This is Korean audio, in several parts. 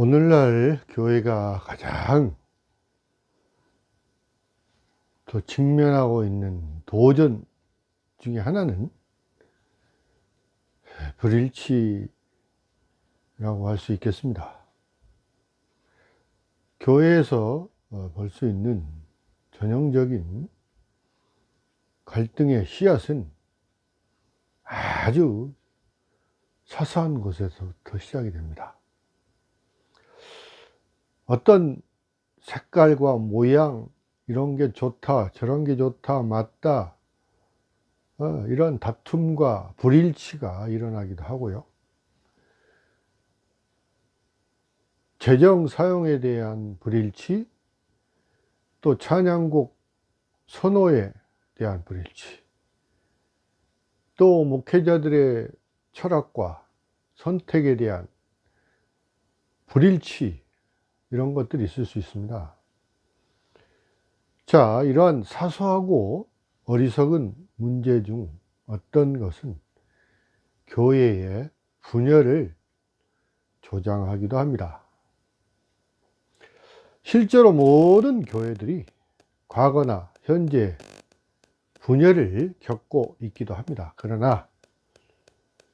오늘날 교회가 가장 더 직면하고 있는 도전 중에 하나는 불일치라고 할 수 있겠습니다. 교회에서 어, 볼수 있는 전형적인 갈등의 씨앗은 아주 사소한 곳에서부터 시작이 됩니다. 어떤 색깔과 모양 이런 게 좋다 저런 게 좋다 맞다 어, 이런 다툼과 불일치가 일어나기도 하고요. 재정 사용에 대한 불일치 또 찬양곡 선호에 대한 불일치 또 목회자들의 철학과 선택에 대한 불일치 이런 것들이 있을 수 있습니다. 자, 이러한 사소하고 어리석은 문제 중 어떤 것은 교회의 분열을 조장하기도 합니다. 실제로 모든 교회들이 과거나 현재 분열을 겪고 있기도 합니다. 그러나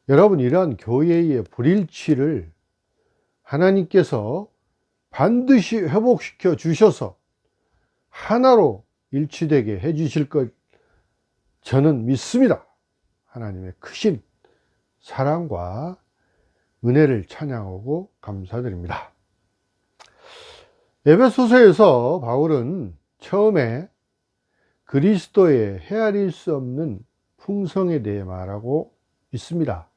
여러분 이러한 교회의 불일치를 하나님께서 반드시 회복시켜 주셔서 하나로 일치되게 해 주실 것 저는 믿습니다. 하나님의 크신 사랑과 은혜를 찬양하고 감사드립니다. 에베소서에서 바울은 처음에 그리스도의 헤아릴 수 없는 풍성에 대해 말하고 있습니다.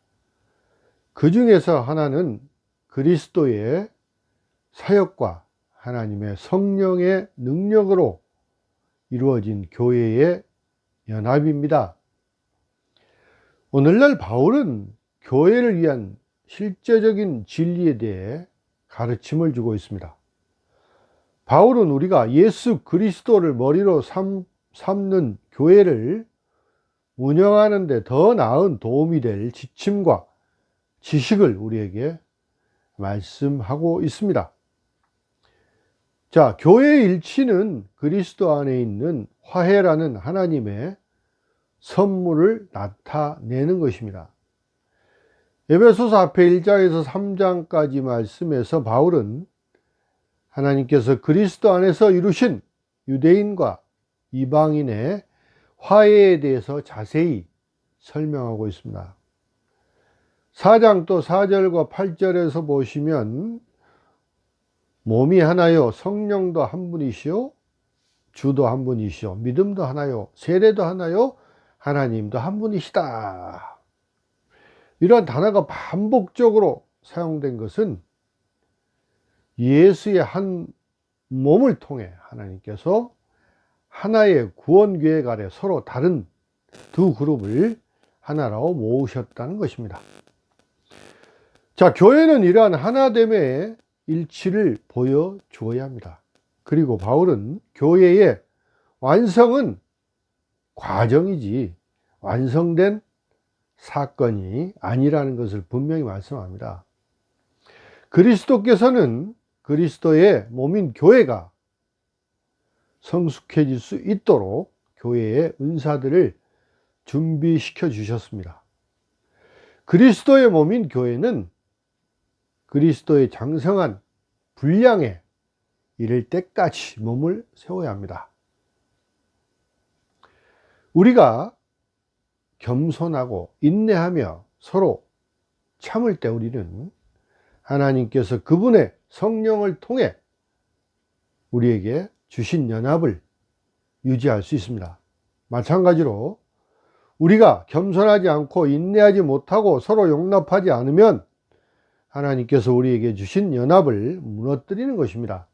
그 중에서 하나는 그리스도의 사역과 하나님의 성령의 능력으로 이루어진 교회의 연합입니다. 오늘날 바울은 교회를 위한 실제적인 진리에 대해 가르침을 주고 있습니다. 바울은 우리가 예수 그리스도를 머리로 삼, 삼는 교회를 운영하는데 더 나은 도움이 될 지침과 지식을 우리에게 말씀하고 있습니다. 자, 교회의 일치는 그리스도 안에 있는 화해라는 하나님의 선물을 나타내는 것입니다. 에베소서 앞에 1장에서 3장까지 말씀에서 바울은 하나님께서 그리스도 안에서 이루신 유대인과 이방인의 화해에 대해서 자세히 설명하고 있습니다. 4장 또 4절과 8절에서 보시면 몸이 하나요? 성령도 한 분이시요? 주도 한 분이시요? 믿음도 하나요? 세례도 하나요? 하나님도 한 분이시다. 이러한 단어가 반복적으로 사용된 것은 예수의 한 몸을 통해 하나님께서 하나의 구원 계획 아래 서로 다른 두 그룹을 하나로 모으셨다는 것입니다. 자, 교회는 이러한 하나됨의 일치를 보여주어야 합니다. 그리고 바울은 교회의 완성은 과정이지 완성된 사건이 아니라는 것을 분명히 말씀합니다. 그리스도께서는 그리스도의 몸인 교회가 성숙해질 수 있도록 교회의 은사들을 준비시켜 주셨습니다. 그리스도의 몸인 교회는 그리스도의 장성한 분량에 이를 때까지 몸을 세워야 합니다. 우리가 겸손하고 인내하며 서로 참을 때 우리는 하나님께서 그분의 성령을 통해 우리에게 주신 연합을 유지할 수 있습니다. 마찬가지로 우리가 겸손하지 않고 인내하지 못하고 서로 용납하지 않으면 하나님께서 우리에게 주신 연합을 무너뜨리는 것입니다.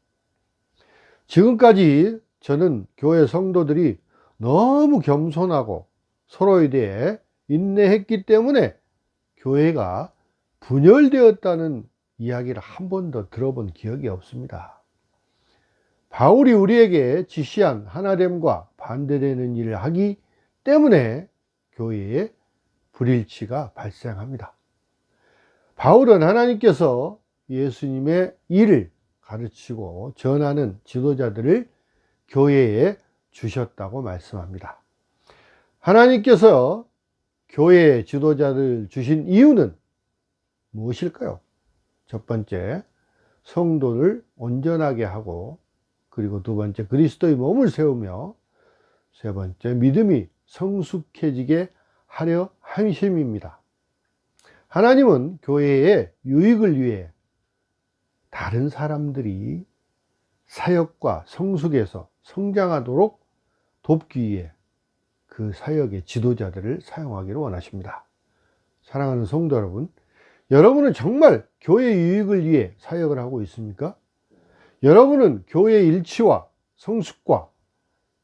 지금까지 저는 교회 성도들이 너무 겸손하고 서로에 대해 인내했기 때문에 교회가 분열되었다는 이야기를 한 번도 들어본 기억이 없습니다. 바울이 우리에게 지시한 하나됨과 반대되는 일을 하기 때문에 교회에 불일치가 발생합니다. 바울은 하나님께서 예수님의 일을 가르치고 전하는 지도자들을 교회에 주셨다고 말씀합니다. 하나님께서 교회 지도자들 주신 이유는 무엇일까요? 첫 번째, 성도를 온전하게 하고, 그리고 두 번째, 그리스도의 몸을 세우며, 세 번째, 믿음이 성숙해지게 하려 한심입니다. 하나님은 교회의 유익을 위해 다른 사람들이 사역과 성숙에서 성장하도록 돕기 위해 그 사역의 지도자들을 사용하기를 원하십니다. 사랑하는 성도 여러분, 여러분은 정말 교회 유익을 위해 사역을 하고 있습니까? 여러분은 교회 일치와 성숙과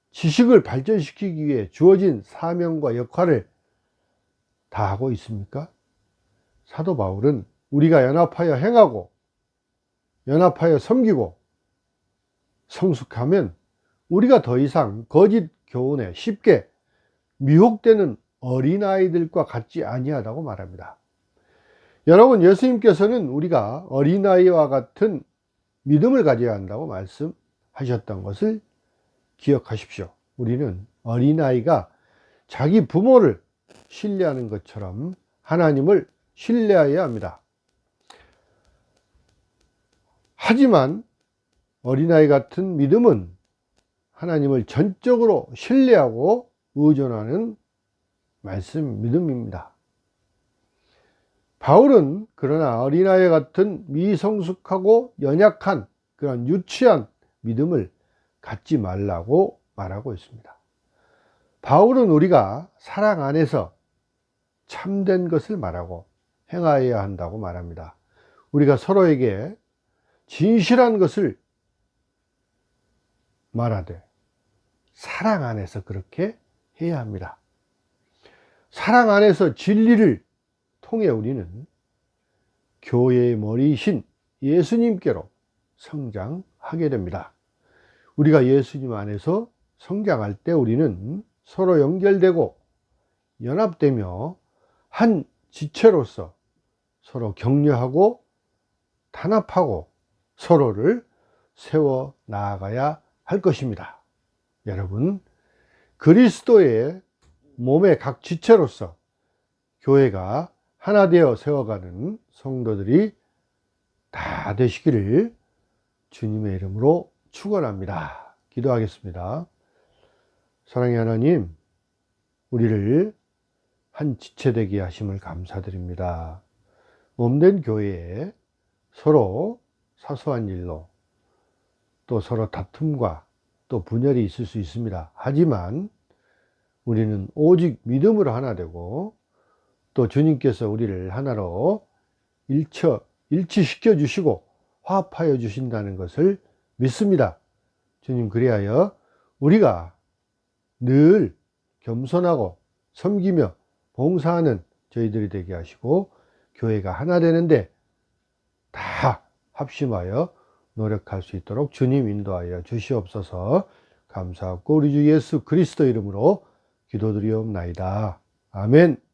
지식을 발전시키기 위해 주어진 사명과 역할을 다 하고 있습니까? 사도 바울은 우리가 연합하여 행하고 연합하여 섬기고 성숙하면 우리가 더 이상 거짓 교훈에 쉽게 미혹되는 어린아이들과 같지 아니하다고 말합니다. 여러분, 예수님께서는 우리가 어린아이와 같은 믿음을 가져야 한다고 말씀하셨던 것을 기억하십시오. 우리는 어린아이가 자기 부모를 신뢰하는 것처럼 하나님을 신뢰해야 합니다. 하지만 어린아이 같은 믿음은 하나님을 전적으로 신뢰하고 의존하는 말씀 믿음입니다. 바울은 그러나 어린아이 같은 미성숙하고 연약한 그런 유치한 믿음을 갖지 말라고 말하고 있습니다. 바울은 우리가 사랑 안에서 참된 것을 말하고 행하여야 한다고 말합니다. 우리가 서로에게 진실한 것을 말하되 사랑 안에서 그렇게 해야 합니다. 사랑 안에서 진리를 통해 우리는 교회의 머리이신 예수님께로 성장하게 됩니다. 우리가 예수님 안에서 성장할 때 우리는 서로 연결되고 연합되며 한 지체로서 서로 격려하고 단합하고 서로를 세워 나아가야 할 것입니다. 여러분, 그리스도의 몸의 각 지체로서 교회가 하나 되어 세워가는 성도들이 다 되시기를 주님의 이름으로 축원합니다. 기도하겠습니다. 사랑의 하나님, 우리를 한 지체 되게 하심을 감사드립니다. 몸된 교회에 서로 사소한 일로 또 서로 다툼과 또 분열이 있을 수 있습니다. 하지만 우리는 오직 믿음으로 하나 되고 또 주님께서 우리를 하나로 일처, 일치시켜 주시고 화합하여 주신다는 것을 믿습니다. 주님, 그리하여 우리가 늘 겸손하고 섬기며 봉사하는 저희들이 되게 하시고 교회가 하나 되는데 다 합심하여 노력할 수 있도록 주님 인도하여 주시옵소서 감사하고 우리 주 예수 그리스도 이름으로 기도드리옵나이다. 아멘.